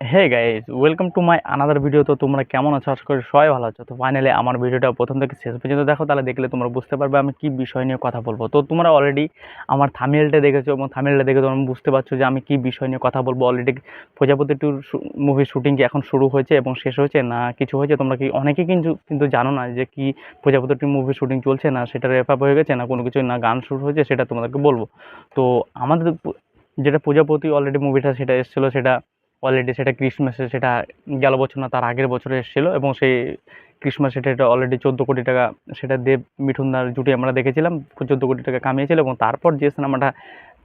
Hey guys welcome to my another video তো তোমরা কেমন আছো? আশা করি সবাই ভালো আছো। তো ফাইনালি আমার ভিডিওটা প্রথম থেকে শেষ পর্যন্ত দেখো, তাহলে দেখলে তোমরা বুঝতে পারবে আমি কী বিষয় নিয়ে কথা বলব। তো তোমরা অলরেডি আমার থামিলটা দেখেছ এবং থামিলটা দেখে তোমরা বুঝতে পারছ যে আমি কী বিষয় নিয়ে কথা বলব। অলরেডি প্রজাপতি টুর মুভির শুটিং কি এখন শুরু হয়েছে এবং শেষ হয়েছে না কিছু হয়েছে? তোমরা কি অনেকেই কিন্তু কিন্তু জানো না যে কি প্রজাপতি টু মুভির শুটিং চলছে না, সেটা রেপ আপ হয়ে গেছে না কোনো কিছু না গান শুরু হয়েছে সেটা তোমাদেরকে বলব। তো আমাদের যেটা প্রজাপতি অলরেডি মুভিটা সেটা এসেছিল, সেটা অলরেডি সেটা ক্রিসমাসে সেটা গেল বছর না, তার আগের বছরে এসেছিল এবং সেই ক্রিসমাস সেটা এটা অলরেডি চোদ্দ কোটি টাকা সেটা দেব মিঠুনদার জুটি আমরা দেখেছিলাম, চোদ্দ কোটি টাকা কামিয়েছিল এবং তারপর যে সিনেমাটা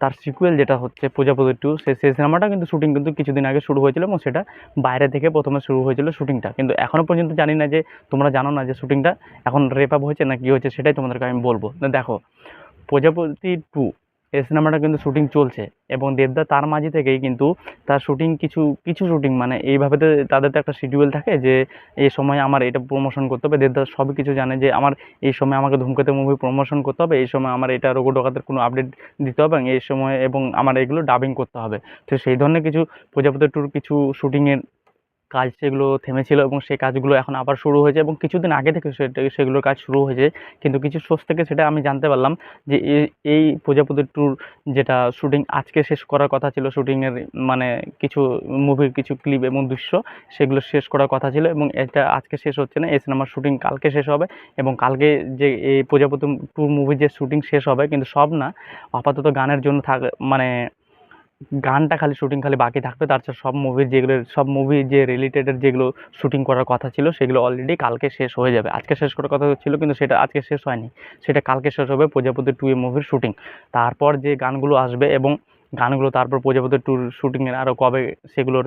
তার সিকুয়েল যেটা হচ্ছে প্রজাপতি টু সে সেই সিনেমাটা কিন্তু শুটিং কিন্তু কিছুদিন আগে শুরু হয়েছিল এবং সেটা বাইরে থেকে প্রথমে শুরু হয়েছিল শুটিংটা কিন্তু এখনও পর্যন্ত জানি না যে, তোমরা জানো না যে শুটিংটা এখন রেপ আপ হয়েছে না কী হয়েছে সেটাই তোমাদেরকে আমি বলব। দেখো, প্রজাপতি টু এই সিনেমাটা কিন্তু শুটিং চলছে এবং দেবদা তার মাঝে থেকেই কিন্তু তার শুটিং কিছু কিছু শুটিং মানে এইভাবে তো তাদের তো একটা শিডিউল থাকে যে এই সময় আমার এটা প্রমোশন করতে হবে। দেবদা সব কিছু জানে যে আমার এই সময় আমাকে ধূমকেতু মুভি প্রমোশন করতে হবে, এই সময় আমার এটা রোগো ডকাতের কোনো আপডেট দিতে হবে এই সময় এবং আমার এগুলো ডাবিং করতে হবে। তো সেই ধরনের কিছু প্রজাপতি টুর কিছু শুটিংয়ের কাজ সেগুলো থেমেছিল এবং সেই কাজগুলো এখন আবার শুরু হয়েছে এবং কিছুদিন আগে থেকে সেটা সেগুলোর কাজ শুরু হয়েছে। কিন্তু কিছু সোর্স থেকে সেটা আমি জানতে পারলাম যে এই প্রজাপতি ট্যুর যেটা শুটিং আজকে শেষ করার কথা ছিল শুটিংয়ের মানে কিছু মুভির কিছু ক্লিপ এবং দৃশ্য সেগুলো শেষ করার কথা ছিল এবং এটা আজকে শেষ হচ্ছে না এই সিনেমার শুটিং কালকে শেষ হবে এবং কালকে যে এই প্রজাপতি ট্যুর মুভির যে শুটিং শেষ হবে, কিন্তু সব না, আপাতত গানের জন্য থাক মানে গানটা খালি শ্যুটিং খালি বাকি থাকবে। তাছাড়া সব মুভির যেগুলো, সব মুভি যে রিলেটেডের যেগুলো শ্যুটিং করার কথা ছিল, সেগুলো অলরেডি কালকে শেষ হয়ে যাবে। আজকে শেষ করার কথা ছিল, কিন্তু সেটা আজকে শেষ হয়নি। সেটা কালকে শেষ হবে প্রজাপতি টু এ মুভির শ্যুটিং তারপর যে গানগুলো আসবে এবং গানগুলো তারপর প্রজাপতি টুর শ্যুটিংয়ের আরও কবে সেগুলোর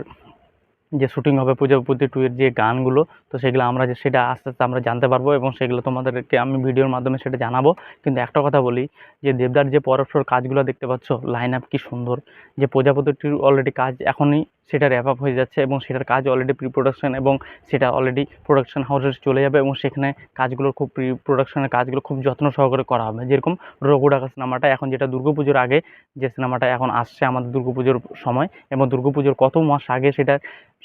যে শুটিং হবে প্রজাপতি টু এর যে গানগুলো, তো সেগুলো আমরা যে সেটা আস্তে আস্তে আমরা জানতে পারব এবং সেগুলো তোমাদেরকে আমি ভিডিওর মাধ্যমে সেটা জানাব। কিন্তু একটা কথা বলি, যে দেবদার যে পরস্পর কাজগুলো দেখতে পাচ্ছ লাইন আপ কী সুন্দর। যে প্রজাপতিটির অলরেডি কাজ এখনই সেটা র্যাপ আপ হয়ে যাচ্ছে এবং সেটার কাজ অলরেডি প্রি প্রোডাকশন এবং সেটা অলরেডি প্রোডাকশন হাউসে চলে যাবে এবং সেখানে কাজগুলোর খুব প্রি প্রোডাকশনের কাজগুলো খুব যত্ন সহকারে করা হবে। যেরকম রঘু ডাকা সিনেমাটা এখন যেটা দুর্গাপুজোর আগে, যে সিনেমাটা এখন আসছে আমাদের দুর্গাপুজোর সময় এবং দুর্গাপুজোর কত মাস আগে সেটা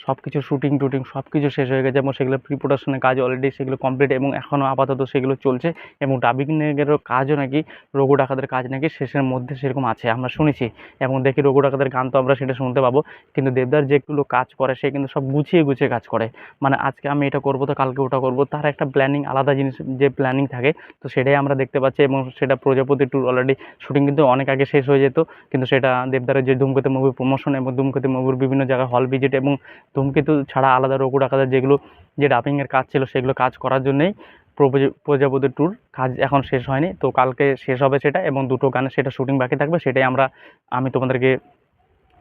সব কিছু শুটিং টুটিং সব কিছু শেষ হয়ে গেছে এবং সেগুলো প্রি প্রোডাকশনের কাজ অলরেডি সেগুলো কমপ্লিট এবং এখনও আপাতত সেগুলো চলছে এবং ডাবিংয়েরও কাজও নাকি রঘু ডাকাতের কাজ নাকি শেষের মধ্যে সেরকম আছে, আমরা শুনেছি এবং দেখি রঘু ডাকাতের গান তো আমরা সেটা শুনতে পাবো। কিন্তু দেবদার যেগুলো কাজ করে, সে কিন্তু সব গুছিয়ে গুছিয়ে কাজ করে। মানে আজকে আমি এটা করব, তো কালকে ওটা করব, তার একটা প্ল্যানিং আলাদা জিনিস যে প্ল্যানিং থাকে, তো সেটাই আমরা দেখতে পাচ্ছি এবং সেটা প্রজাপতি ট্যুর অলরেডি শুটিং কিন্তু অনেক আগে শেষ হয়ে যেত। কিন্তু সেটা দেবদারের যে ধূমকেতু মুভি প্রমোশন এবং ধূমকেতু মুভির বিভিন্ন জায়গায় হল ভিজিট এবং ধূমকেতু ছাড়া আলাদা রঘু ডাকাতের যেগুলো যে ডাবিংয়ের কাজ ছিল সেগুলো কাজ করার জন্যেই প্রজাপতি ট্যুর কাজ এখন শেষ হয়নি। তো কালকে শেষ হবে সেটা এবং দুটো গানের সেটা শুটিং বাকি থাকবে, সেটাই আমরা, আমি তোমাদেরকে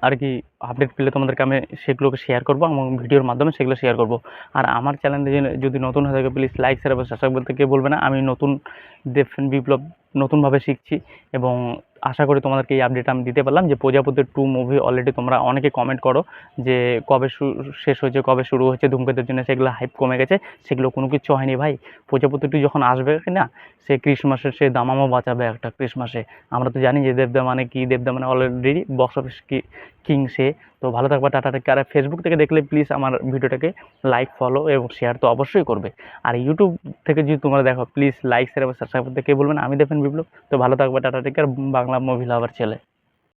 আর কি আপডেট পেলে তোমাদেরকে আমি সেগুলোকে শেয়ার করব এবং ভিডিওর মাধ্যমে সেগুলো শেয়ার করব। আর আমার চ্যানেলে যদি নতুন হয়ে থাকে প্লিজ লাইক শেয়ার এবং সাবস্ক্রাইব বলতে কে বলবে না। আমি নতুন দেবসেন বিপ্লব নতুনভাবে শিখছি এবং আশা করি তোমাদেরকে এই আপডেট আমি দিতে পারলাম যে প্রজাপতি টু মুভি অলরেডি তোমরা অনেকে কমেন্ট করো যে কবে শেষ হয়েছে, কবে শুরু হয়েছে, ধূমকেতুর জন্য সেগুলো হাইপ কমে গেছে, সেগুলো কোনো কিছু হয়নি ভাই। প্রজাপতি টু যখন আসবে না, সে ক্রিসমাসে সে দামামও বাঁচাবে একটা ক্রিসমাসে আমরা তো জানি যে দেবদা মানে কি, দেবদা মানে অলরেডি বক্স অফিস কি কিং সে। তো ভালো থাকবে, টাটা টেক আর ফেসবুক থেকে দেখলে প্লিজ আমার ভিডিওটাকে লাইক ফলো এবং শেয়ার তো অবশ্যই করবে। আর ইউটিউব থেকে যদি তোমরা দেখো প্লিজ লাইক শেয়ার এবং সাবস্ক্রাইব করতে কে বলবেন আমি দেখবেন বিপ্লব। তো ভালো থাকবে, টাটা টেক আর বাংলা মুভি লাভার ছেলে।